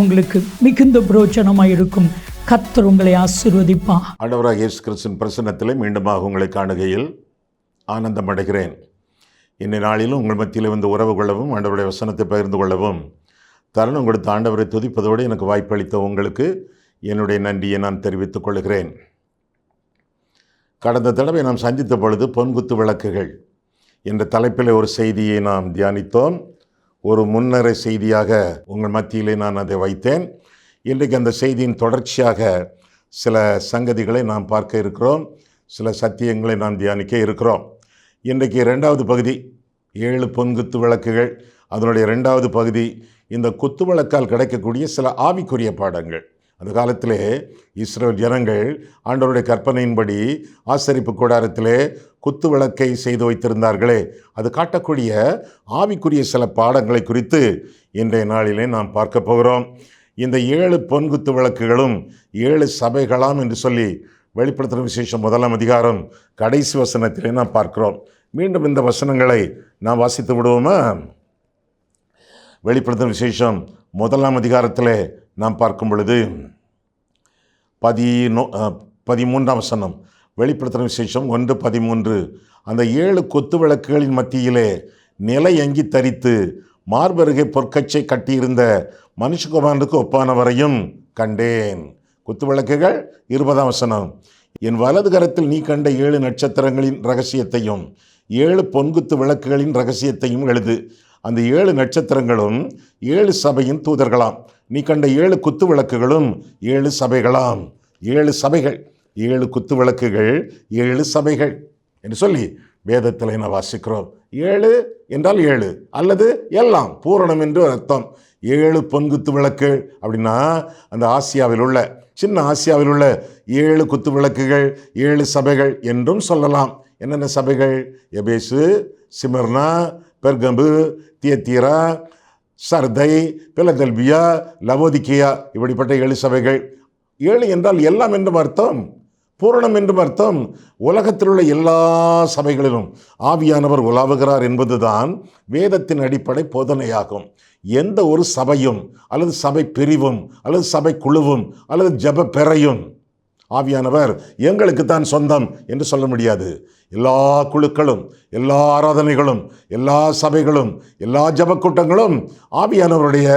உங்களுக்கு மிகுந்த பிரோஜனமாக இருக்கும் கத்தர் உங்களை ஆசீர்வதிப்பா ஆண்டவராக இயேசு கிறிஸ்துவின் பிரசன்னத்தில் மீண்டுமாக உங்களை காணுகையில் ஆனந்தம் அடைகிறேன். இன்னை நாளிலும் உங்கள் மத்தியில் வந்து உறவு கொள்ளவும் ஆண்டவருடைய வசனத்தை பகிர்ந்து கொள்ளவும் தருணம் கொடுத்த ஆண்டவரை துதிப்பதோடு எனக்கு வாய்ப்பளித்த உங்களுக்கு என்னுடைய நன்றியை நான் தெரிவித்துக் கொள்கிறேன். கடந்த தடவை நாம் சந்தித்த பொழுது பொன்குத்து விளக்குகள் என்ற தலைப்பில் ஒரு செய்தியை நாம் தியானித்தோம். ஒரு முன்னரை செய்தியாக உங்கள் மத்தியிலே நான் அதை வைத்தேன். இன்றைக்கு அந்த செய்தியின் தொடர்ச்சியாக சில சங்கதிகளை நாம் பார்க்க இருக்கிறோம். சில சத்தியங்களை நாம் தியானிக்க இருக்கிறோம். இன்றைக்கு ரெண்டாவது பகுதி ஏழு பொன்குத்து விளக்குகள். அதனுடைய ரெண்டாவது பகுதி இந்த குத்து விளக்கால் கிடைக்கக்கூடிய சில ஆவிக்குரிய பாடங்கள். அந்த காலத்திலே இஸ்ரோ ஜனங்கள் ஆண்டவருடைய கற்பனையின்படி ஆசரிப்பு கூடாரத்திலே குத்து விளக்கை செய்து வைத்திருந்தார்களே. அது காட்டக்கூடிய ஆவிக்குரிய சில பாடங்களை குறித்து இன்றைய நாளிலே நாம் பார்க்க போகிறோம். இந்த ஏழு பொன்குத்து விளக்குகளும் ஏழு சபைகளாம் என்று சொல்லி வெளிப்படுத்துகிற விசேஷம் முதலாம் அதிகாரம் கடைசி வசனத்திலே நாம் பார்க்கிறோம். மீண்டும் இந்த வசனங்களை நாம் வாசித்து விடுவோமா? வெளிப்படுத்தும் விசேஷம் முதலாம் அதிகாரத்தில் நாம் பார்க்கும் பொழுது பதினோ பதிமூன்றாம் வசனம். வெளிப்படுத்தின விசேஷம் ஒன்று பதிமூன்று. அந்த ஏழு கொத்து விளக்குகளின் மத்தியிலே நிலை அங்கி தரித்து மார்பருகே பொற்கச்சை கட்டியிருந்த மனுஷகுமாரனுக்கு ஒப்பானவரையும் கண்டேன். குத்து விளக்குகள் இருபதாம் வசனம். என் வலது கரத்தில் நீ கண்ட ஏழு நட்சத்திரங்களின் ரகசியத்தையும் ஏழு பொன்குத்து விளக்குகளின் ரகசியத்தையும் எழுது. அந்த ஏழு நட்சத்திரங்களும் ஏழு சபையின் தூதர்களாம். நீ கண்ட ஏழு குத்து விளக்குகளும் ஏழு சபைகளாம். ஏழு சபைகள். ஏழு குத்து விளக்குகள் ஏழு சபைகள் என்று சொல்லி வேதத்தில் என்ன வாசிக்கிறோம். ஏழு என்றால் ஏழு அல்லது எல்லாம் பூரணம் என்று அர்த்தம். ஏழு பொன்குத்து விளக்கு அப்படின்னா அந்த ஆசியாவில் உள்ள சின்ன ஆசியாவில் உள்ள ஏழு குத்து விளக்குகள் ஏழு சபைகள் என்றும் சொல்லலாம். என்னென்ன சபைகள்? எபேசு சிமர்னா பெர்கம்பு தியத்தீரா சர்தை பிலதெல்பியா லவோதிக்கியா இப்படிப்பட்ட ஏழு சபைகள். ஏழு என்றால் எல்லாம் என்றும் அர்த்தம். பூரணம் என்றும் அர்த்தம். உலகத்தில் உள்ள எல்லா சபைகளிலும் ஆவியானவர் உலாவுகிறார் என்பதுதான் வேதத்தின் அடிப்படை போதனையாகும். எந்த ஒரு சபையும் அல்லது சபை பிரிவும் அல்லது சபை குழுவும் அல்லது ஜப பெறையும் ஆவியானவர் எங்களுக்கு தான் சொந்தம் என்று சொல்ல முடியாது. எல்லா குழுக்களும் எல்லா ஆராதனைகளும் எல்லா சபைகளும் எல்லா ஜப கூட்டங்களும் ஆவியானவருடைய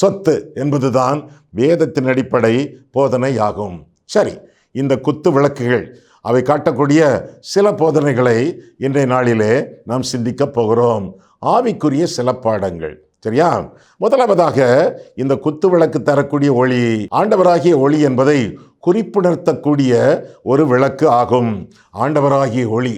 சொத்து என்பதுதான் வேதத்தின் அடிப்படை போதனையாகும். சரி இந்த குத்து விளக்குகள் அவை காட்டக்கூடிய சில போதனைகளை இன்றைய நாளிலே நாம் சிந்திக்கப் போகிறோம். ஆவிக்குரிய சில பாடங்கள் சரியா? முதலாவதாக இந்த குத்து விளக்கு தரக்கூடிய ஒளி ஆண்டவராகிய ஒளி என்பதை குறிப்புணர்த்தக்கூடிய ஒரு விளக்கு ஆகும். ஆண்டவராகிய ஒளி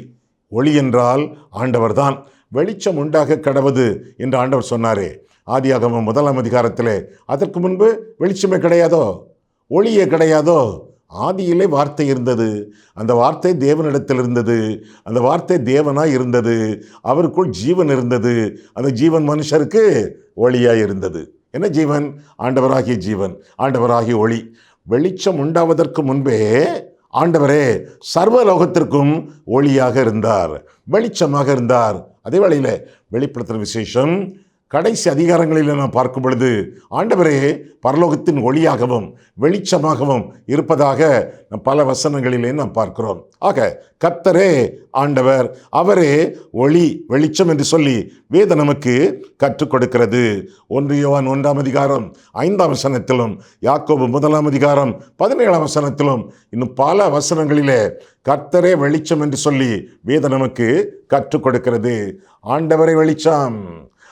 ஒளி என்றால் ஆண்டவர்தான். வெளிச்சம் உண்டாக கடவுது என்று ஆண்டவர் சொன்னாரே. ஆதியாகம முதலாம் அதிகாரத்திலே அதற்கு முன்பு வெளிச்சமே கிடையாதோ? ஒளியே கிடையாதோ? ஆதியிலே வார்த்தை இருந்தது. அந்த வார்த்தை தேவனிடத்தில் இருந்தது. அந்த வார்த்தை தேவனாக இருந்தது. அவருக்குள் ஜீவன் இருந்தது. அந்த ஜீவன் மனுஷருக்கு ஒளியாக இருந்தது. என்ன ஜீவன்? ஆண்டவராகிய ஜீவன். ஆண்டவராகிய ஒளி. வெளிச்சம் உண்டாவதற்கு முன்பே ஆண்டவரே சர்வலோகத்திற்கும் ஒளியாக இருந்தார். வெளிச்சமாக இருந்தார். அதே வேளையில் வெளிப்படுத்துகிற விசேஷம் கடைசி அதிகாரங்களில் நாம் பார்க்கும் பொழுது ஆண்டவரே பரலோகத்தின் ஒளியாகவும் வெளிச்சமாகவும் இருப்பதாக நம் பல வசனங்களிலே நாம் பார்க்கிறோம். ஆக கத்தரே ஆண்டவர் அவரே ஒளி வெளிச்சம் என்று சொல்லி வேத நமக்கு கற்றுக் கொடுக்கிறது. ஒன்றியவான் ஒன்றாம் அதிகாரம் ஐந்தாம் வசனத்திலும் யாக்கோபு முதலாம் அதிகாரம் பதினேழாம் வசனத்திலும் இன்னும் பல வசனங்களிலே கர்த்தரே வெளிச்சம் என்று சொல்லி வேத நமக்கு கற்றுக் கொடுக்கிறது. ஆண்டவரே வெளிச்சம்.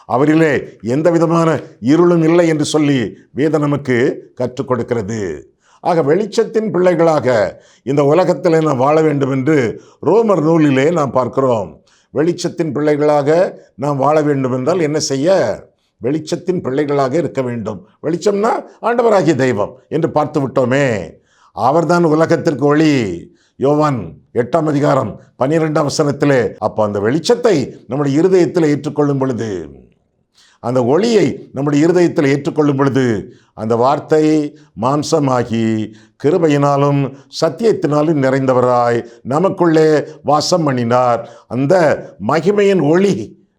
அவரிலே எந்த விதமான இருளும் இல்லை என்று சொல்லி வேதம் நமக்கு கற்றுக் கொடுக்கிறது. ஆக வெளிச்சத்தின் பிள்ளைகளாக இந்த உலகத்தில் நாம் வாழ வேண்டும் என்று ரோமர் நூலிலே நாம் பார்க்கிறோம். வெளிச்சத்தின் பிள்ளைகளாக நாம் வாழ வேண்டும் என்றால் என்ன செய்ய? வெளிச்சத்தின் பிள்ளைகளாக இருக்க வேண்டும். வெளிச்சம்னா ஆண்டவராகிய தெய்வம் என்று பார்த்து விட்டோமே. அவர்தான் உலகத்திற்கு ஒளி. யோவான் எட்டாம் அதிகாரம் பன்னிரெண்டாம் வசனத்திலே அப்போ அந்த வெளிச்சத்தை நம்முடைய இருதயத்தில் ஏற்றுக்கொள்ளும் பொழுது அந்த ஒளியை நம்முடைய இருதயத்தில் ஏற்றுக்கொள்ளும் பொழுது அந்த வார்த்தை மாம்சமாகி கிருபையினாலும் சத்தியத்தினாலும் நிறைந்தவராய் நமக்குள்ளே வாசம் பண்ணினார். அந்த மகிமையின் ஒளி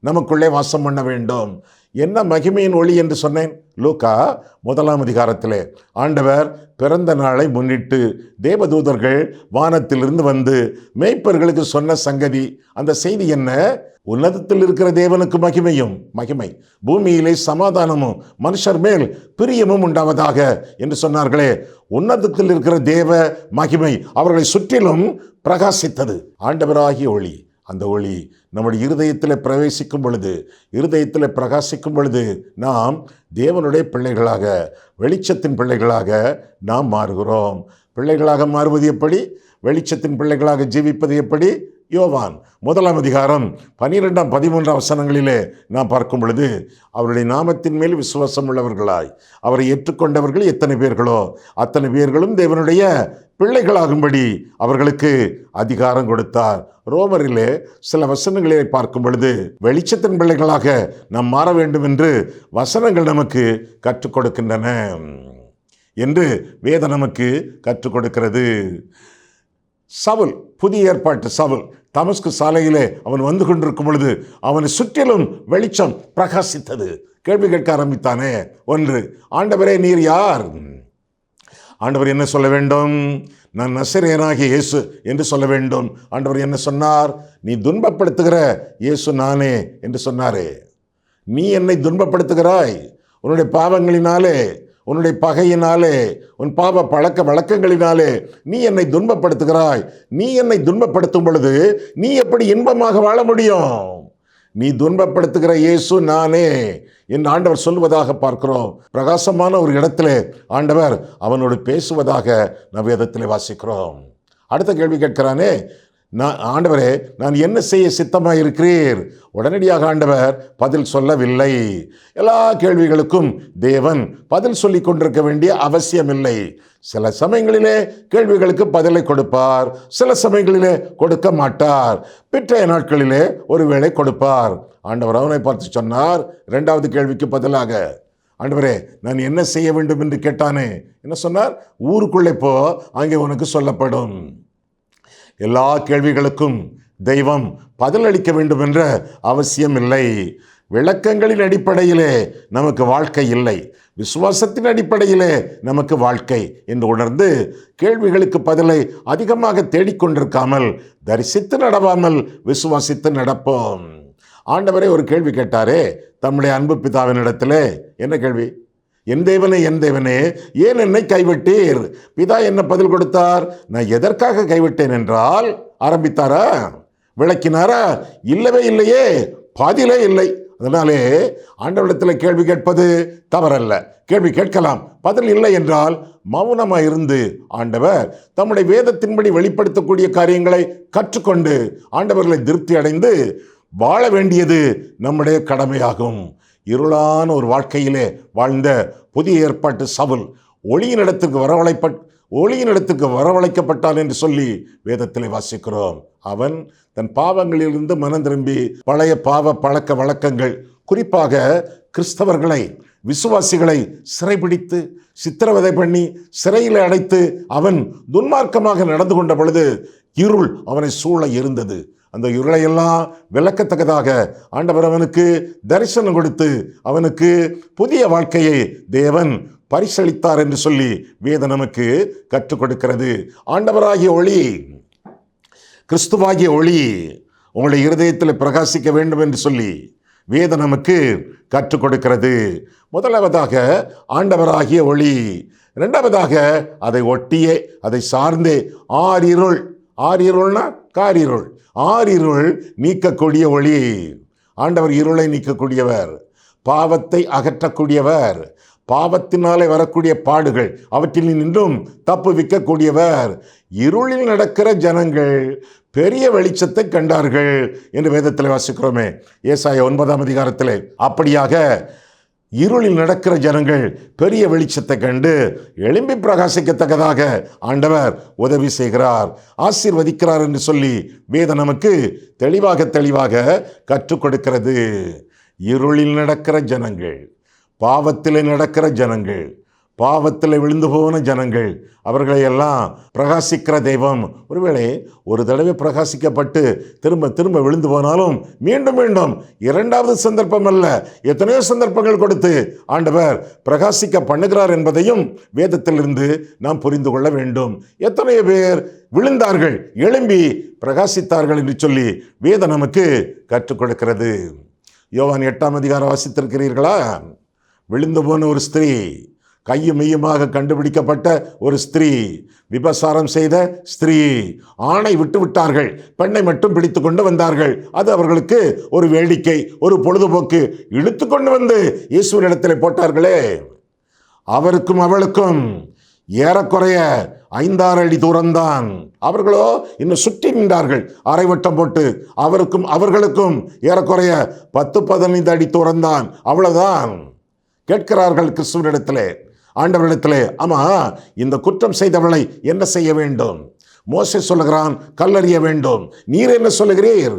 நமக்குள்ளே வாசம் பண்ண வேண்டும். என்ன மகிமையின் ஒளி என்று சொன்னேன்? லூக்கா முதலாம் அதிகாரத்திலே. ஆண்டவர் பிறந்த நாளை முன்னிட்டு தேவதூதர்கள் வானத்திலிருந்து வந்து மேய்ப்பர்களுக்கு சொன்ன சங்கதி அந்த செய்தி என்ன? உன்னதத்தில் இருக்கிற தேவனுக்கு மகிமையும் மகிமை. பூமியிலே சமாதானமும் மனுஷர் மேல் பிரியமும் உண்டாவதாக என்று சொன்னார்களே. உன்னதத்தில் இருக்கிற தேவ மகிமை அவர்களை சுற்றிலும் பிரகாசித்தது. ஆண்டவராகிய ஒளி. அந்த ஒளி நம்முடைய இருதயத்தில் பிரவேசிக்கும் பொழுது இருதயத்தில் பிரகாசிக்கும் பொழுது நாம் தேவனுடைய பிள்ளைகளாக வெளிச்சத்தின் பிள்ளைகளாக நாம் மாறுகிறோம். பிள்ளைகளாக மாறுவது எப்படி? வெளிச்சத்தின் பிள்ளைகளாக ஜீவிப்பது எப்படி? யோவான் முதலாம் அதிகாரம் பனிரெண்டாம் பதிமூன்றாம் வசனங்களிலே நாம் பார்க்கும் பொழுது அவருடைய நாமத்தின் மேல் விசுவாசம் உள்ளவர்களாய் அவரை ஏற்றுக்கொண்டவர்கள் எத்தனை பேர்களோ அத்தனை பேர்களும் தேவனுடைய பிள்ளைகளாகும்படி அவர்களுக்கு அதிகாரம் கொடுத்தார். ரோமரிலே சில வசனங்களை பார்க்கும் பொழுது வெளிச்சத்தின் பிள்ளைகளாக நாம் மாற வேண்டும் என்று வசனங்கள் நமக்கு கற்றுக் கொடுக்கின்றன என்று வேத நமக்கு கற்றுக் கொடுக்கிறது. சவுல் புதிய ஏற்பாட்டு சவுல். தமஸ்கு சாலையிலே அவன் வந்து கொண்டிருக்கும் பொழுது அவனை சுற்றிலும் வெளிச்சம் பிரகாசித்தது. கேள்வி கேட்க ஆரம்பித்தானே? ஒன்று ஆண்டவரே நீர் யார்? ஆண்டவர் என்ன சொல்ல வேண்டும்? நான் நசரேனாகிய இயேசு என்று சொல்ல வேண்டும். ஆண்டவர் என்ன சொன்னார்? நீ துன்பப்படுத்துகிற இயேசு நானே என்று சொன்னாரே. நீ என்னை துன்பப்படுத்துகிறாய்? உன்னுடைய பாவங்களினாலே உன்னுடைய பகையினாலே உன் பாவ பழக்க வழக்கங்களினாலே நீ என்னை துன்பப்படுத்துகிறாய். நீ என்னை துன்பப்படுத்தும் பொழுது நீ எப்படி இன்பமாக வாழ முடியும்? நீ துன்பப்படுத்துகிற இயேசு நானே என் ஆண்டவர் சொல்வதாக பார்க்கிறோம். பிரகாசமான ஒரு இடத்துல ஆண்டவர் அவனோடு பேசுவதாக நம் வேதத்தில் வாசிக்கிறோம். அடுத்த கேள்வி கேட்கிறானே நான் ஆண்டவரே நான் என்ன செய்ய சித்தமாக இருக்கிறீர் உடனடியாக ஆண்டவர் பதில் சொல்லவில்லை. எல்லா கேள்விகளுக்கும் தேவன் பதில் சொல்லி கொண்டிருக்க வேண்டிய அவசியமில்லை. சில சமயங்களிலே கேள்விகளுக்கு பதிலை கொடுப்பார் சில சமயங்களிலே கொடுக்க மாட்டார். பிற்றைய நாட்களிலே ஒருவேளை கொடுப்பார். ஆண்டவர் அவனை பார்த்து சொன்னார் இரண்டாவது கேள்விக்கு பதிலாக ஆண்டவரே நான் என்ன செய்ய வேண்டும்? என்று கேட்டானே. என்ன சொன்னார்? ஊருக்குள்ளே போ அங்கே உனக்கு சொல்லப்படும். எல்லா கேள்விகளுக்கும் தெய்வம் பதிலளிக்க வேண்டும் என்ற அவசியம் இல்லை விளக்கங்களின் அடிப்படையிலே நமக்கு வாழ்க்கை இல்லை. விசுவாசத்தின் அடிப்படையிலே நமக்கு வாழ்க்கை என்று உணர்ந்து கேள்விகளுக்கு பதிலை அதிகமாக தேடிக்கொண்டிருக்காமல் தரிசித்து நடவாமல் விசுவாசித்து நடப்போம். ஆண்டவரே ஒரு கேள்வி கேட்டாரே தம்முடைய அன்பு பிதாவினிடத்தில்? என்ன கேள்வி? என் தேவனே என் தேவனே ஏன் என்னை கைவிட்டீர்? பிதா என்ன பதில் கொடுத்தார்? நான் எதற்காக கைவிட்டேன் என்றால் ஆரம்பித்தாரா? விளக்கினாரா? இல்லவே இல்லையே பாதியிலே இல்லை. அதனாலே ஆண்டவரிடத்தில் கேள்வி கேட்பது தவறல்ல. கேள்வி கேட்கலாம். பதில் இல்லை என்றால் மௌனமாக இருந்து ஆண்டவர் தம்முடைய வேதத்தின்படி வெளிப்படுத்தக்கூடிய காரியங்களை கற்றுக்கொண்டு ஆண்டவர்களை திருப்தி அடைந்து வாழ வேண்டியது நம்முடைய கடமையாகும். இருளான ஒரு வாழ்க்கையிலே வாழ்ந்த புதிய ஏற்பாட்டு சவுல் ஒளியின் இடத்துக்கு வரவழைப்பட் ஒளியின் இடத்துக்கு வரவழைக்கப்பட்டான் என்று சொல்லி வேதத்திலே வாசிக்கிறோம். அவன் தன் பாவங்களிலிருந்து மனம் திரும்பி பழைய பாவ பழக்க வழக்கங்கள் குறிப்பாக கிறிஸ்தவர்களை விசுவாசிகளை சிறைபிடித்து சித்திரவதை பண்ணி சிறையில் அடைத்து அவன் துன்மார்க்கமாக நடந்து கொண்ட பொழுது இருள் அவனை சூழ இருந்தது. அந்த இருளையெல்லாம் விளக்கத்தக்கதாக ஆண்டவர் அவனுக்கு தரிசனம் கொடுத்து அவனுக்கு புதிய வாழ்க்கையை தேவன் பரிசளித்தார் என்று சொல்லி வேதம் நமக்கு கற்றுக் கொடுக்கிறது. ஆண்டவராகிய ஒளி கிறிஸ்துவாகிய ஒளி உங்களுடைய இருதயத்தில் பிரகாசிக்க வேண்டும் என்று சொல்லி வேதம் நமக்கு கற்றுக் கொடுக்கிறது. முதலாவதாக ஆண்டவராகிய ஒளி இரண்டாவதாக அதை ஒட்டியே அதை சார்ந்தே ஆறிருள் ஆறிருள்னா காரிருள். ஆறிருள் நீக்கக்கூடிய ஒளி. ஆண்டவர் இருளை நீக்கக்கூடியவர். பாவத்தை அகற்றக்கூடியவர். பாவத்தினாலே வரக்கூடிய பாடுகள் அவற்றில் நின்றும் தப்பு விற்கக்கூடியவர். இருளில் நடக்கிற ஜனங்கள் பெரிய வெளிச்சத்தை கண்டார்கள் என்று வேதத்தில் வாசிக்கிறோமே. ஏசாய ஒன்பதாம் அதிகாரத்தில் அப்படியாக இருளில் நடக்கிற ஜனங்கள் பெரிய வெளிச்சத்தை கண்டு எழும்பி பிரகாசிக்கத்தக்கதாக ஆண்டவர் உதவி செய்கிறார். ஆசீர்வதிக்கிறார் என்று சொல்லி வேதம் நமக்கு தெளிவாக தெளிவாக கற்றுக் கொடுக்கிறது. இருளில் நடக்கிற ஜனங்கள் பாவத்தில் நடக்கிற ஜனங்கள் பாவத்தில் விழுந்து போன ஜனங்கள் அவர்களை எல்லாம் பிரகாசிக்கிற தெய்வம். ஒருவேளை ஒரு தடவை பிரகாசிக்கப்பட்டு திரும்ப திரும்ப விழுந்து போனாலும் மீண்டும் மீண்டும் இரண்டாவது சந்தர்ப்பம் அல்ல எத்தனையோ சந்தர்ப்பங்கள் கொடுத்து ஆண்டவர் பிரகாசிக்க பண்ணுகிறார் என்பதையும் வேதத்திலிருந்து நாம் புரிந்து கொள்ள வேண்டும். எத்தனையோ பேர் விழுந்தார்கள் எழும்பி பிரகாசித்தார்கள் என்று சொல்லி வேதம் நமக்கு கற்றுக் கொடுக்கிறது. யோவான் எட்டாம் அதிகாரம் வாசித்திருக்கிறீர்களா? விழுந்து போன ஒரு ஸ்திரீ கையும் மெய்யுமாக கண்டுபிடிக்கப்பட்ட ஒரு ஸ்திரீ விபசாரம் செய்த ஸ்திரீ. ஆணை விட்டு விட்டார்கள் பெண்ணை மட்டும் பிடித்து கொண்டு வந்தார்கள். அது அவர்களுக்கு ஒரு வேடிக்கை ஒரு பொழுதுபோக்கு. இழுத்து கொண்டு வந்து இடத்தில் போட்டார்களே. அவருக்கும் அவளுக்கும் ஏறக்குறைய ஐந்தாறு அடி தூரம்தான். அவர்களோ இன்னும் சுற்றி நின்றார்கள். அரைவட்டம் போட்டு அவருக்கும் அவர்களுக்கும் ஏறக்குறைய பத்து பதினைந்து அடி தூரம்தான். அவ்வளவுதான். கேட்கிறார்கள் கிறிஸ்துவனிடத்திலே ஆண்டவரிடத்திலே ஆமா இந்த குற்றம் செய்தவளை என்ன செய்ய வேண்டும்? மோசை சொல்லுகிறான் கல்லறிய வேண்டும். நீர் என்ன சொல்லுகிறீர்?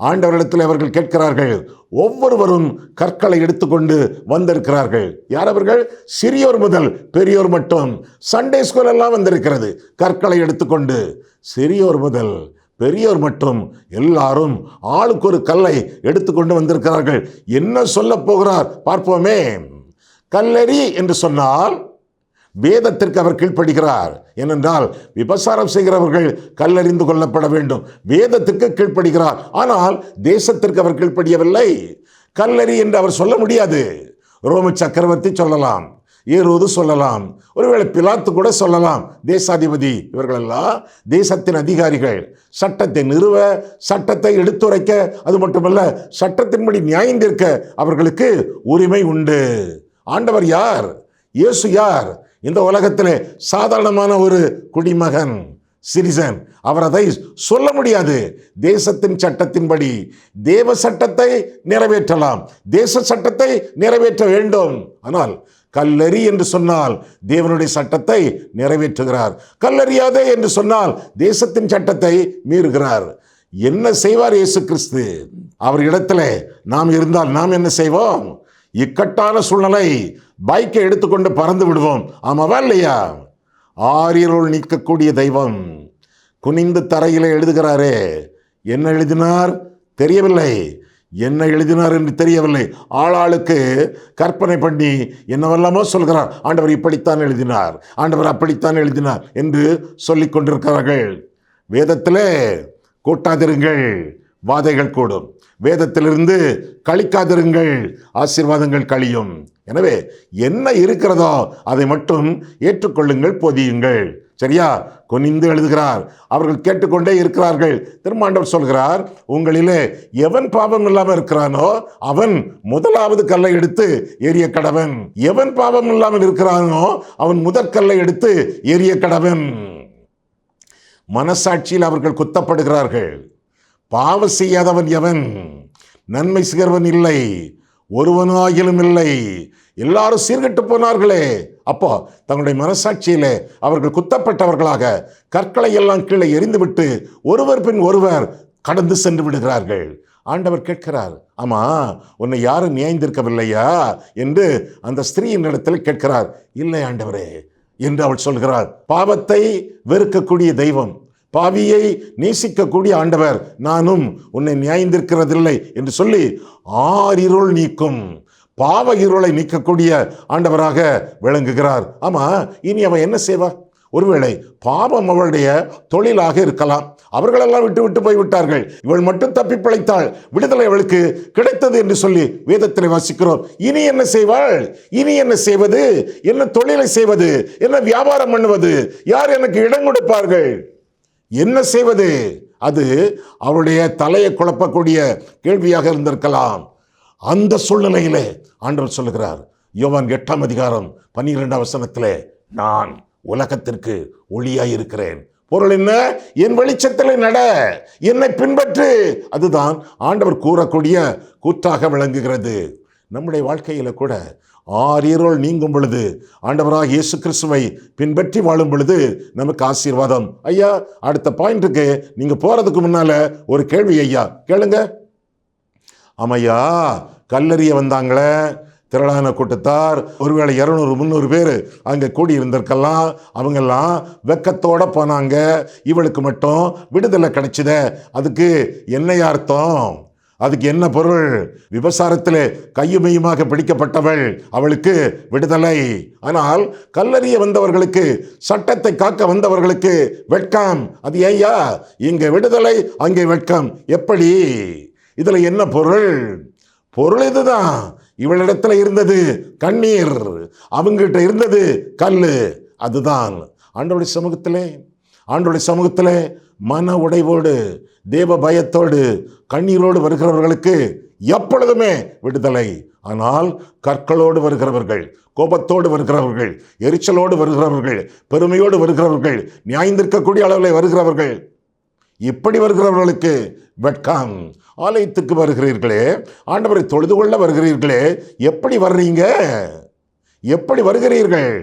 ஆண்டவரிடத்தில் அவர்கள் கேட்கிறார்கள் ஒவ்வொருவரும் கற்களை எடுத்துக்கொண்டு வந்திருக்கிறார்கள். யார் அவர்கள்? சிறியோர் முதல் பெரியோர் மட்டும். சண்டே ஸ்கூல் எல்லாம் வந்திருக்கிறது கற்களை எடுத்துக்கொண்டு. சிறியோர் முதல் பெரியோர் மட்டும். எல்லாரும் ஆளுக்கு ஒரு கல்லை எடுத்துக்கொண்டு வந்திருக்கிறார்கள். என்ன சொல்ல போகிறார்? பார்ப்போமே. கல்லறி என்று சொன்னால் வேதத்திற்கு அவர் கீழ்ப்படுகிறார். ஏனென்றால் விபசாரம் செய்கிறவர்கள் கல்லறிந்து கொள்ளப்பட வேண்டும். வேதத்திற்கு கீழ்ப்படுகிறார். ஆனால் தேசத்திற்கு அவர் கீழ்ப்படியவில்லை. கல்லறி என்று அவர் சொல்ல முடியாது. ரோம சக்கரவர்த்தி சொல்லலாம் ஏறுவது சொல்லலாம் ஒருவேளை பிலாத்து கூட சொல்லலாம். தேசாதிபதி இவர்களெல்லாம் தேசத்தின் அதிகாரிகள். சட்டத்தை நிறுவ சட்டத்தை எடுத்துரைக்க அது மட்டுமல்ல சட்டத்தின்படி நியாயம் தீர்க்க அவர்களுக்கு உரிமை உண்டு. ஆண்டவர் யார்? இயேசு யார்? இந்த உலகத்திலே சாதாரணமான ஒரு குடிமகன் சிறிசன். அவர் அதை சொல்ல முடியாது. தேசத்தின் சட்டத்தின்படி தேவ சட்டத்தை நிறைவேற்றலாம். தேச சட்டத்தை நிறைவேற்ற வேண்டும். ஆனால் கல்லறி என்று சொன்னால் தேவனுடைய சட்டத்தை நிறைவேற்றுகிறார். கல்லறியாதே என்று சொன்னால் தேசத்தின் சட்டத்தை மீறுகிறார். என்ன செய்வார் இயேசு கிறிஸ்து? அவர் இடத்துல நாம் இருந்தால் நாம் என்ன செய்வோம்? இக்கட்டான சூழ்நிலை. பைக்கை எடுத்துக்கொண்டு பறந்து விடுவோம். ஆமாவா இல்லையா? ஆரியருள் நீக்கக்கூடிய தெய்வம். குனிந்து தரையிலே எழுதுகிறாரே. என்ன எழுதினார்? தெரியவில்லை. என்ன எழுதினார் என்று தெரியவில்லை. ஆளாளுக்கு கற்பனை பண்ணி என்னவெல்லாமோ சொல்கிறார். ஆண்டவர் இப்படித்தான் எழுதினார். ஆண்டவர் அப்படித்தான் எழுதினார் என்று சொல்லிக் கொண்டிருக்கிறார்கள். வேதத்திலே கூட்டாதிருங்கள். வாதைகள் கூடும். வேதத்திலிருந்து கழிக்காதிருங்கள் ஆசீர்வாதங்கள் கழியும். எனவே என்ன இருக்கிறதோ அதை மட்டும் ஏற்றுக்கொள்ளுங்கள் பொதியுங்கள். சரியா? குனிந்து எழுதுகிறார். அவர்கள் கேட்டுக்கொண்டே இருக்கிறார்கள். திருமாண்டவர் சொல்கிறார் உங்களிலே எவன் பாவம் இல்லாமல் இருக்கிறானோ அவன் முதலாவது கல்லை எடுத்து எரிய கடவன். எவன் பாவம் இல்லாமல் இருக்கிறானோ அவன் முதற் கல்லை எடுத்து எரிய கடவன். மனசாட்சியில் அவர்கள் குத்தப்படுகிறார்கள். பாவம் செய்யாதவன் எவன்? நன்மை செய்கிறவன் இல்லை. ஒருவனாகிலும் இல்லை. எல்லாரும் சீர்கட்டு போனார்களே. அப்போ தங்களுடைய மனசாட்சியிலே அவர்கள் குத்தப்பட்டவர்களாக கற்களை எல்லாம் கீழே எரிந்துவிட்டு ஒருவர் பின் ஒருவர் கடந்து சென்று விடுகிறார்கள். ஆண்டவர் கேட்கிறார் ஆமா உன்னை யாரும் நியாய்ந்திருக்கவில்லையா? என்று அந்த ஸ்திரீயின் இடத்தில் கேட்கிறார் இல்லை ஆண்டவரே என்று அவள் சொல்கிறாள். பாவத்தை வெறுக்கக்கூடிய தெய்வம் பாவியை நேசிக்கக்கூடிய ஆண்டவர் நானும் உன்னை நியாய்ந்திருக்கிறதில்லை என்று சொல்லி ஆறிருள் நீக்கும் பாவ இருளை நீக்கக்கூடிய ஆண்டவராக விளங்குகிறார். ஆமாம் இனி அவன் என்ன செய்வா ஒருவேளை பாவம் அவளுடைய தொழிலாக இருக்கலாம். அவர்களெல்லாம் விட்டு விட்டு போய் விட்டார்கள் இவள் மட்டும் தப்பி பிழைத்தாள். விடுதலை அவளுக்கு கிடைத்தது என்று சொல்லி வேதத்தில் வாசிக்கிறோம். இனி என்ன செய்வாள்? இனி என்ன செய்வது? என்ன தொழிலை செய்வது? என்ன வியாபாரம் பண்ணுவது? யார் எனக்கு இடம் கொடுப்பார்கள்? என்ன செய்வது? அது அவருடைய தலையை குழப்பக்கூடிய கேள்வியாக இருந்திருக்கலாம். அந்த சூழ்நிலையிலே ஆண்டவர் சொல்லுகிறார் யோவான் எட்டாம் அதிகாரம் பன்னிரெண்டாம் வசனத்திலே நான் உலகத்திற்கு ஒளியாய் இருக்கிறேன் பொருள் என்ன? என் வெளிச்சத்தில் நட. என்னை பின்பற்று. அதுதான் ஆண்டவர் கூறக்கூடிய கூற்றாக விளங்குகிறது. நம்முடைய வாழ்க்கையில் கூட ஆரியரோள் நீங்கும் பொழுது ஆண்டவராக இயேசு கிறிஸ்துவை பின்பற்றி வாழும் பொழுது நமக்கு ஆசீர்வாதம். ஐயா அடுத்த பாயிண்ட்டுக்கு நீங்கள் போகிறதுக்கு முன்னால் ஒரு கேள்வி ஐயா கேளுங்க. ஆமையா கல்லறிய வந்தாங்களே திரளான கூட்டத்தார் ஒருவேளை இரநூறு முந்நூறு பேர் அங்கே கூடி இருந்திருக்கலாம் அவங்கெல்லாம் வெக்கத்தோடு போனாங்க. இவளுக்கு மட்டும் விடுதலை கிடைச்சதே. அதுக்கு என்னையா அர்த்தம்? அதுக்கு என்ன பொருள்? விபசாரத்திலே கையுமையுமாக பிடிக்கப்பட்டவள் அவளுக்கு விடுதலை. ஆனால் கல்லறிய வந்தவர்களுக்கு சட்டத்தை காக்க வந்தவர்களுக்கு வெட்கம். அது ஏய்யா? இங்கே விடுதலை அங்கே வெட்கம். எப்படி? இதில் என்ன பொருள்? பொருள் இதுதான். இவளிடத்துல இருந்தது கண்ணீர். அவங்ககிட்ட இருந்தது கல் அதுதான். ஆண்டோடைய சமூகத்திலே ஆண்டோடைய சமூகத்தில் மன உடைவோடு தேவ பயத்தோடு கண்ணீரோடு வருகிறவர்களுக்கு எப்பொழுதுமே விடுதலை. ஆனால் கற்களோடு வருகிறவர்கள் கோபத்தோடு வருகிறவர்கள் எரிச்சலோடு வருகிறவர்கள் பெருமையோடு வருகிறவர்கள் நியாய்ந்திருக்கக்கூடிய அளவில் வருகிறவர்கள் இப்படி வருகிறவர்களுக்கு வெட்கம். ஆலயத்துக்கு வருகிறீர்களே ஆண்டவரை தொழுது கொள்ள வருகிறீர்களே எப்படி வர்றீங்க? எப்படி வருகிறீர்கள்?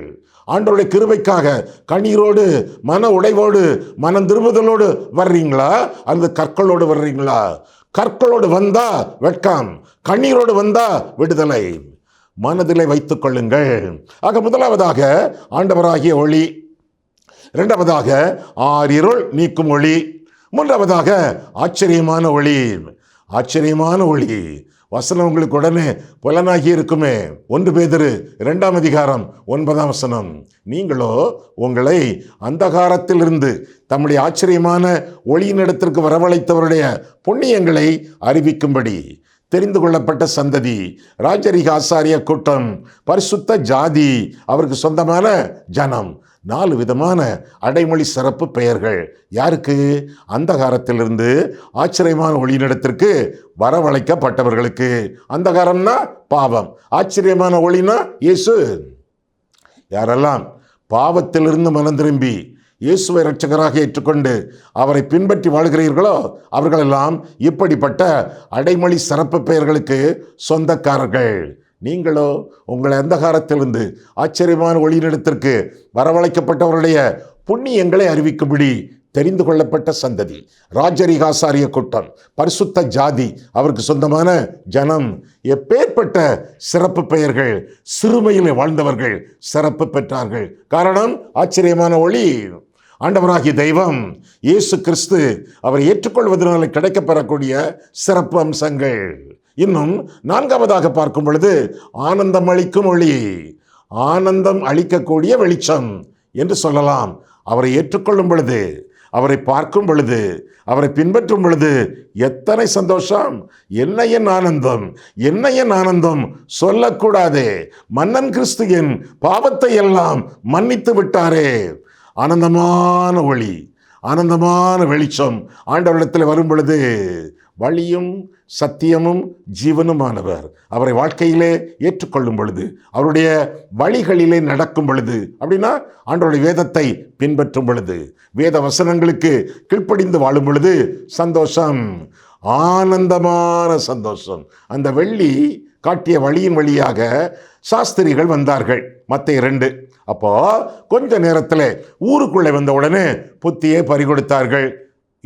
ஆண்டவருடைய கிருபைக்காக கண்ணீரோடு மன உடைவோடு மனம் திரும்புதலோடு வர்றீங்களா? அல்லது கற்களோடு வர்றீங்களா? கற்களோடு வந்தா வெட்கம் கண்ணீரோடு வந்தா விடுதலை. மனதிலே வைத்துக் கொள்ளுங்கள். ஆக முதலாவதாக ஆண்டவராகிய ஒளி இரண்டாவதாக ஆறிருள் நீக்கும் ஒளி மூன்றாவதாக ஆச்சரியமான ஒளி ஆச்சரியமான ஒளி. வசனம் உங்களுக்கு உடனே புலனாகி இருக்குமே. ஒன்று பேதரு இரண்டாம் அதிகாரம் ஒன்பதாம் வசனம். நீங்களோ உங்களை அந்தகாரத்திலிருந்து தம்முடைய ஆச்சரியமான ஒளியினிடத்திற்கு வரவழைத்தவருடைய புண்ணியங்களை அறிவிக்கும்படி தெரிந்து கொள்ளப்பட்ட சந்ததி ராஜரிக ஆசாரிய கூட்டம் பரிசுத்த ஜாதி அவருக்கு சொந்தமான ஜனம் நாலு விதமான அடைமொழி சிறப்பு பெயர்கள். யாருக்கு? அந்தகாரத்திலிருந்து ஆச்சரியமான ஒளியினிடத்திற்கு வரவழைக்கப்பட்டவர்களுக்கு. அந்தகாரம்னா பாவம். ஆச்சரியமான ஒளினா இயேசு. யாரெல்லாம் பாவத்திலிருந்து மனம் திரும்பி இயேசுவை இரட்சகராக ஏற்றுக்கொண்டு அவரை பின்பற்றி வாழ்கிறீர்களோ அவர்களெல்லாம் இப்படிப்பட்ட அடைமொழி சிறப்பு பெயர்களுக்கு சொந்தக்காரர்கள். நீங்களோ உங்களை அந்தகாரத்திலிருந்து ஆச்சரியமான ஒளியினிடத்திற்கு வரவழைக்கப்பட்டவருடைய புண்ணியங்களை அறிவிக்கும்படி தெரிந்து கொள்ளப்பட்ட சந்ததி. ராஜரிகாசாரிய கூட்டம் பரிசுத்த ஜாதி அவருக்கு சொந்தமான ஜனம் எப்பேற்பட்ட சிறப்பு பெயர்கள் சிறுமையில் வாழ்ந்தவர்கள் சிறப்பு பெற்றார்கள். காரணம் ஆச்சரியமான ஒளி. ஆண்டவராகிய தெய்வம் இயேசு கிறிஸ்து அவரை ஏற்றுக்கொள்வதனால் கிடைக்கப்பெறக்கூடிய சிறப்பு அம்சங்கள். இன்னும் நான்காவதாக பார்க்கும் பொழுது ஆனந்தம் அளிக்கும் ஒளி ஆனந்தம் அளிக்கக்கூடிய வெளிச்சம் என்று சொல்லலாம். அவரை ஏற்றுக்கொள்ளும் பொழுது அவரை பார்க்கும் பொழுது அவரை பின்பற்றும் பொழுது எத்தனை சந்தோஷம்! என்ன என் ஆனந்தம் என்ன என் ஆனந்தம்! சொல்லக்கூடாதே! மன்னன் கிறிஸ்துவின் பாவத்தை எல்லாம் மன்னித்து விட்டாரே! ஆனந்தமான ஒளி ஆனந்தமான வெளிச்சம் ஆண்டவரிடத்தில் வரும் பொழுது வழியும் சத்தியமும் ஜீவனுமானவர். அவரை வாழ்க்கையிலே ஏற்றுக்கொள்ளும் பொழுது அவருடைய வழிகளிலே நடக்கும் பொழுது அப்படின்னா ஆண்டோடைய வேதத்தை பின்பற்றும் பொழுது வேத வசனங்களுக்கு கீழ்ப்படிந்து வாழும் பொழுது சந்தோஷம். ஆனந்தமான சந்தோஷம். அந்த வெள்ளி காட்டிய வழியின் வழியாக சாஸ்திரிகள் வந்தார்கள். மற்ற இரண்டு அப்போ கொஞ்ச நேரத்தில் ஊருக்குள்ளே வந்த உடனே புத்தியை பறிகொடுத்தார்கள்.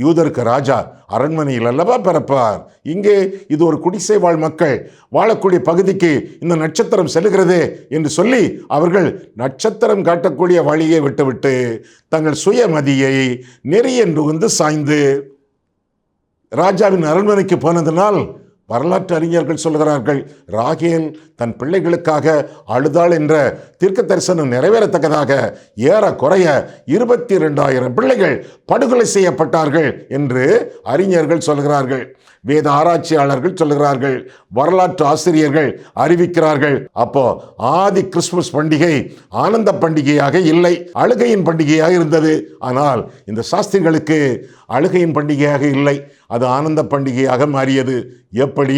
யூதருக்கு ராஜா அரண்மனையில் அல்லவா பிறப்பார். இங்கே இது ஒரு குடிசை வாழ் மக்கள். வாழக்கூடிய பகுதிக்கு இந்த நட்சத்திரம் செல்கிறதே என்று சொல்லி அவர்கள் நட்சத்திரம் காட்டக்கூடிய வழியை விட்டுவிட்டு தங்கள் சுயமதியை நெறி என்று வந்து சாய்ந்து ராஜாவின் அரண்மனைக்கு போனதினால் வரலாற்று அறிஞர்கள் சொல்கிறார்கள் ராகேல் தன் பிள்ளைகளுக்காக அழுதாள் என்ற தீர்க்க தரிசனம் நிறைவேறத்தக்கதாக ஏறக்குறைய இருபத்தி ரெண்டாயிரம் பிள்ளைகள் படுகொலை செய்யப்பட்டார்கள் என்று அறிஞர்கள் சொல்கிறார்கள் வேத ஆராய்ச்சியாளர்கள் சொல்கிறார்கள் வரலாற்று ஆசிரியர்கள் அறிவிக்கிறார்கள். அப்போ ஆதி கிறிஸ்துமஸ் பண்டிகை ஆனந்த பண்டிகையாக இல்லை அழுகையின் பண்டிகையாக இருந்தது. ஆனால் இந்த சாஸ்திரிகளுக்கு அழுகையின் பண்டிகையாக இல்லை அது ஆனந்த பண்டிகையாக மாறியது. எப்படி?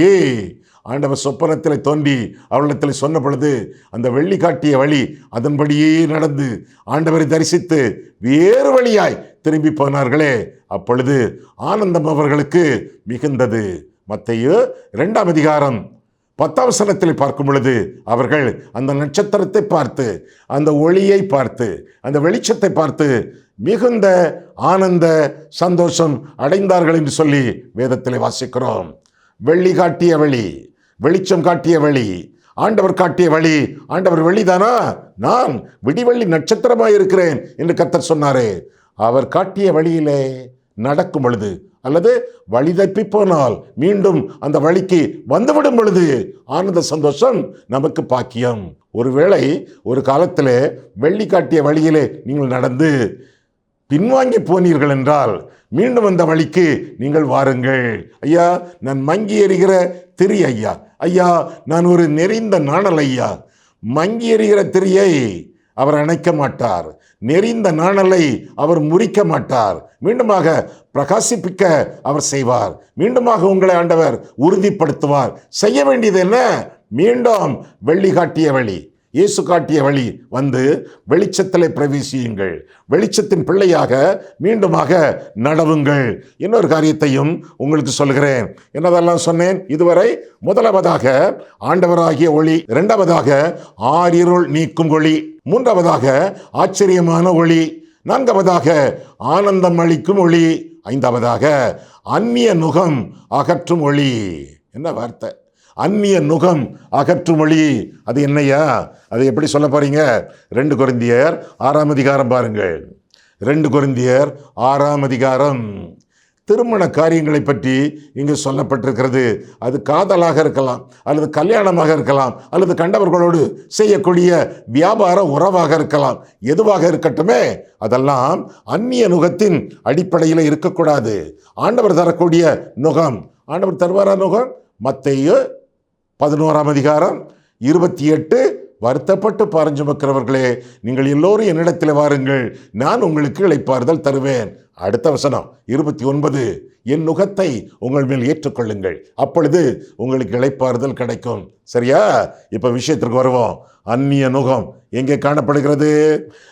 ஆண்டவர் சொப்பனத்தில் தோன்றி அவளிடத்தில் சொன்ன பொழுது அந்த வெள்ளி காட்டிய வழி அதன்படியே நடந்து ஆண்டவரை தரிசித்து வேறு வழியாய் திரும்பி போனார்களே. அப்பொழுது ஆனந்தம் அவர்களுக்கு மிகுந்தது. மத்தையோ இரண்டாம் அதிகாரம் பத்தாவசனத்தில் பார்க்கும் பொழுது அவர்கள் அந்த நட்சத்திரத்தை பார்த்து அந்த ஒளியை பார்த்து அந்த வெளிச்சத்தை பார்த்து மிகுந்த ஆனந்த சந்தோஷம் அடைந்தார்கள் என்று சொல்லி வேதத்தில் வாசிக்கிறோம். வெள்ளி காட்டிய வழி வெளிச்சம் காட்டிய வழி ஆண்டவர் காட்டிய வழி ஆண்டவர் வழிதானா நான் விடிவெள்ளி நட்சத்திரமாக இருக்கிறேன் என்று கத்தர் சொன்னாரே. அவர் காட்டிய வழியிலே நடக்கும் பொழுது அல்லது வழி தப்பி போனால் மீண்டும் அந்த வழிக்கு வந்துவிடும் பொழுது ஆனந்த சந்தோஷம் நமக்கு பாக்கியம். ஒருவேளை ஒரு காலத்தில் வெள்ளி காட்டிய வழியிலே நீங்கள் நடந்து பின்வாங்கி போனீர்கள் என்றால் மீண்டும் அந்த வழிக்கு நீங்கள் வாருங்கள். ஐயா நான் மங்கி எறிகிற திரி ஐயா. ஐயா நான் ஒரு நெறிந்த நாணல் ஐயா. மங்கி எறிகிற திரியை அவர் அணைக்க மாட்டார். நெறிந்த நாணலை அவர் முறிக்க மாட்டார். மீண்டுமாக பிரகாசிப்பிக்க அவர் செய்வார். மீண்டுமாக உங்களை ஆண்டவர் உறுதிப்படுத்துவார். செய்ய வேண்டியது என்ன? மீண்டும் வெள்ளி காட்டிய வழி. இயேசு காட்டிய வழி வந்து வெளிச்சத்தில் பிரவேசியுங்கள். வெளிச்சத்தின் பிள்ளையாக மீண்டுமாக நடவுங்கள். இன்னொரு காரியத்தையும் உங்களுக்கு சொல்கிறேன் என்னதெல்லாம் சொன்னேன்? இதுவரை முதலாவதாக ஆண்டவராகிய ஒளி இரண்டாவதாக ஆறிருள் நீக்கும் ஒளி மூன்றாவதாக ஆச்சரியமான ஒளி நான்காவதாக ஆனந்தம் அளிக்கும் ஒளி ஐந்தாவதாக அந்நிய நுகம் அகற்றும் ஒளி. என்ன வார்த்தை? அந்நிய நுகம் அகற்றும் வழி. அது என்னையா அது எப்படி சொல்ல போறீங்க? ரெண்டு கொரிந்தியர் ஆறாம் அதிகாரம் பாருங்கள். ரெண்டு கொரிந்தியர் ஆறாம் அதிகாரம். திருமண காரியங்களை பற்றி இங்கு சொல்லப்பட்டிருக்கிறது. அது காதலாக இருக்கலாம் அல்லது கல்யாணமாக இருக்கலாம் அல்லது கண்டவர்களோடு செய்யக்கூடிய வியாபார உறவாக இருக்கலாம். எதுவாக இருக்கட்டுமே அதெல்லாம் அந்நிய நுகத்தின் அடிப்படையில் இருக்கக்கூடாது. ஆண்டவர் தரக்கூடிய நுகம். ஆண்டவர் தருவாரா நுகம்? மத்தையோ பதினோராம் அதிகாரம் இருபத்தி எட்டு வருத்தப்பட்டு பாரஞ்சுமக்கிறவர்களே நீங்கள் எல்லோரும் என்னிடத்தில் வாருங்கள் நான் உங்களுக்கு இழைப்பாறுதல் தருவேன். அடுத்த வசனம் இருபத்தி ஒன்பது என் நுகத்தை உங்கள் மேல் ஏற்றுக்கொள்ளுங்கள் அப்பொழுது உங்களுக்கு இழைப்பாறுதல் கிடைக்கும். சரியா? இப்போ விஷயத்திற்கு வருவோம். அந்நிய நுகம் எங்கே காணப்படுகிறது?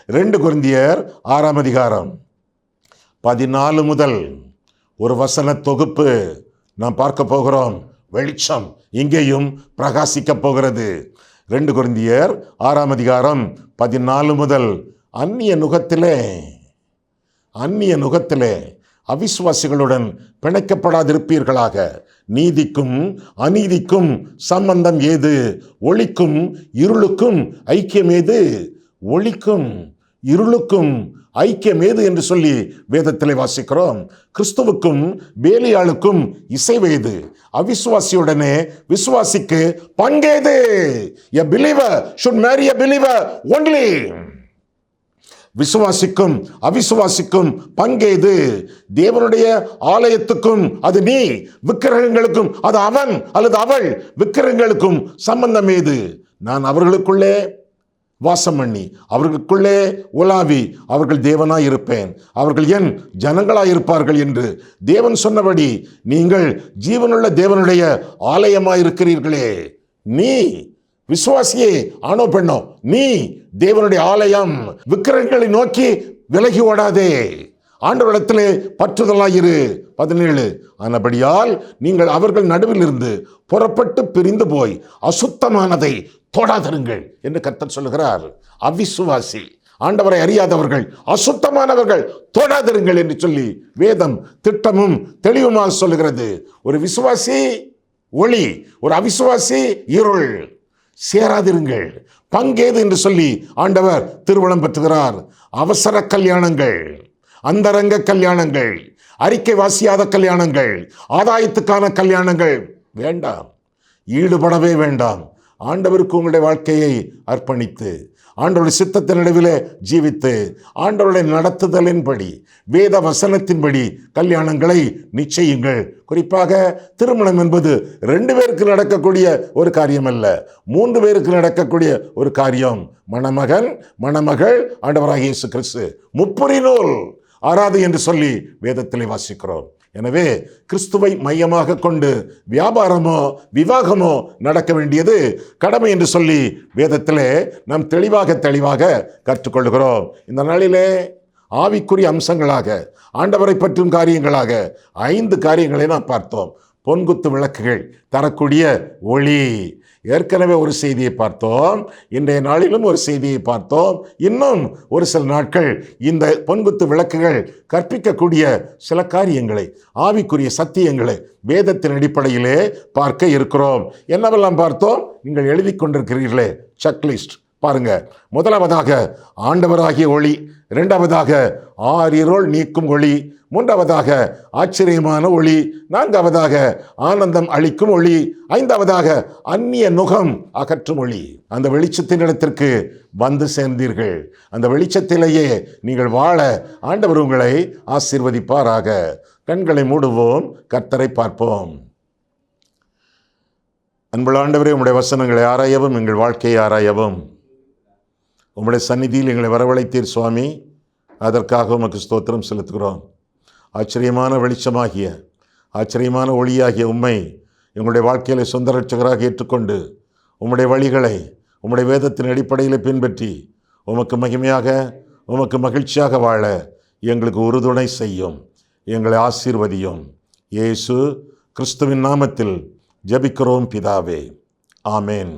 ரெண்டு குருந்தியர் ஆறாம் அதிகாரம் பதினாலு முதல் ஒரு வசன தொகுப்பு நாம் பார்க்க போகிறோம். வெளிச்சம் இங்கேயும் பிரகாசிக்க போகிறது. ரெண்டு குருந்தியர் ஆறாம் அதிகாரம் பதினாலு முதல் அந்நிய நுகத்திலே அந்நிய நுகத்திலே அவிசுவாசிகளுடன் பிணைக்கப்படாதிருப்பீர்களாக. நீதிக்கும் அநீதிக்கும் சம்பந்தம் ஏது? ஒளிக்கும் இருளுக்கும் ஐக்கியம் ஏது? ஒளிக்கும். இருளுக்கும் ஐக்கியம் ஏது என்று சொல்லி வேதத்திலே வாசிக்கிறோம். கிறிஸ்துவுக்கும் வேலையாளுக்கும் இசைவேது. அவிசுவாசியுடனே விசுவாசிக்கு பங்கேது. A believer should marry a believer only விசுவாசிக்கும் அவிசுவாசிக்கும் பங்கேது. தேவனுடைய ஆலயத்துக்கும் அது நீ. விக்கிரகங்களுக்கும் அது அவன் அல்லது அவள். விக்கிரகங்களுக்கும் சம்பந்தம் ஏது? நான் அவர்களுக்குள்ளே வாசம் பண்ணி அவர்களுக்குள்ளே உலாவி அவர்கள் தேவனாய் இருப்பேன் அவர்கள் என் ஜனங்களாய் இருப்பார்கள் என்று தேவன் சொன்னபடி நீங்கள் ஜீவனுள்ள தேவனுடைய ஆலயமாய் இருக்கிறீர்களே நீ விசுவாசியே ஆணோ பெண்ணோ நீ தேவனுடைய ஆலயம். விக்கிரகங்களை நோக்கி விலகி ஓடாதே. ஆண்டவரிடத்திலே பற்றுதலாயிரு. பதினேழு ஆனபடியால் நீங்கள் அவர்கள் நடுவில் இருந்து புறப்பட்டு பிரிந்து போய் அசுத்தமானதை தொடாதிருங்கள் என்று கர்த்தர் சொல்லுகிறார். அவிசுவாசி ஆண்டவரை அறியாதவர்கள் அசுத்தமானவர்கள் தொடாதிருங்கள் என்று சொல்லி வேதம் திட்டமும் தெளிவுமாக சொல்லுகிறது. ஒரு விசுவாசி ஒளி ஒரு அவிசுவாசி இருள் சேராதிருங்கள். பங்கேது என்று சொல்லி ஆண்டவர் திருவளம் பெற்றுகிறார். அவசர கல்யாணங்கள் அந்தரங்க கல்யாணங்கள் அறிக்கை வாசியாத கல்யாணங்கள் ஆதாயத்துக்கான கல்யாணங்கள் வேண்டாம். ஈடுபடவே வேண்டாம். ஆண்டவருக்கு உங்களுடைய வாழ்க்கையை அர்ப்பணித்து ஆண்டவருடைய சித்தத்தின் நடுவிலே ஜீவித்து ஆண்டவருடைய நடத்துதலின்படி வேத வசனத்தின்படி கல்யாணங்களை நிச்சயிங்கள் குறிப்பாக திருமணம் என்பது ரெண்டு பேருக்கு நடக்கக்கூடிய ஒரு காரியம் அல்ல மூன்று பேருக்கு நடக்கக்கூடிய ஒரு காரியம். மணமகன் மணமகள் ஆண்டவராக இயேசு கிறிஸ்து. முப்பரி நூல் ஆறாது என்று சொல்லி வேதத்திலே வாசிக்கிறோம். எனவே கிறிஸ்துவை மையமாக கொண்டு வியாபாரமோ விவாகமோ நடக்க வேண்டியது கடமை என்று சொல்லி வேதத்திலே நாம் தெளிவாக தெளிவாக கற்றுக்கொள்கிறோம். இந்த நாளிலே ஆவிக்குரிய அம்சங்களாக ஆண்டவரை பற்றும் காரியங்களாக ஐந்து காரியங்களை நாம் பார்த்தோம். பொன்குத்து விளக்குகள் தரக்கூடிய ஒளி. ஏற்கனவே ஒரு செய்தியை பார்த்தோம் இன்றைய நாளிலும் ஒரு செய்தியை பார்த்தோம். இன்னும் ஒரு சில நாட்கள் இந்த பொன்குத்து விளக்குகள் கற்பிக்கக்கூடிய சில காரியங்களை ஆவிக்குரிய சத்தியங்களை வேதத்தின் அடிப்படையிலே பார்க்க இருக்கிறோம். என்னவெல்லாம் பார்த்தோம்? நீங்கள் எழுதி கொண்டிருக்கிறீர்களே செக்லிஸ்ட் பாருங்க. முதலாவதாக ஆண்டவராகிய ஒளி இரண்டாவதாக ஆறிருள் நீக்கும் ஒளி மூன்றாவதாக ஆச்சரியமான ஒளி நான்காவதாக ஆனந்தம் அளிக்கும் ஒளி ஐந்தாவதாக அந்நிய நுகம் அகற்றும் ஒளி. அந்த வெளிச்சத்தின் இடத்திற்கு வந்து சேர்ந்தீர்கள். அந்த வெளிச்சத்திலேயே நீங்கள் வாழ ஆண்டவர் உங்களை ஆசீர்வதிப்பாராக. கண்களை மூடுவோம் கர்த்தரை பார்ப்போம். அன்புள்ள ஆண்டவரே உம்முடைய வசனங்களை ஆராயவும் எங்கள் வாழ்க்கையை ஆராயவும். உங்களுடைய சந்நிதியில் எங்களை வரவழைத்தீர் சுவாமி. அதற்காக உமக்கு ஸ்தோத்திரம் செலுத்துகிறோம். ஆச்சரியமான வெளிச்சமாகிய ஆச்சரியமான ஒளியாகிய உண்மை எங்களுடைய வாழ்க்கையில் சொந்த ரட்சகராக ஏற்றுக்கொண்டு உம்முடைய வழிகளை உம்முடைய வேதத்தின் அடிப்படையில் பின்பற்றி உமக்கு மகிமையாக உமக்கு மகிழ்ச்சியாக வாழ எங்களுக்கு உறுதுணை செய்யும் எங்களை ஆசீர்வதியும். இயேசு கிறிஸ்துவின் நாமத்தில் ஜெபிக்கிறோம் பிதாவே. ஆமேன்.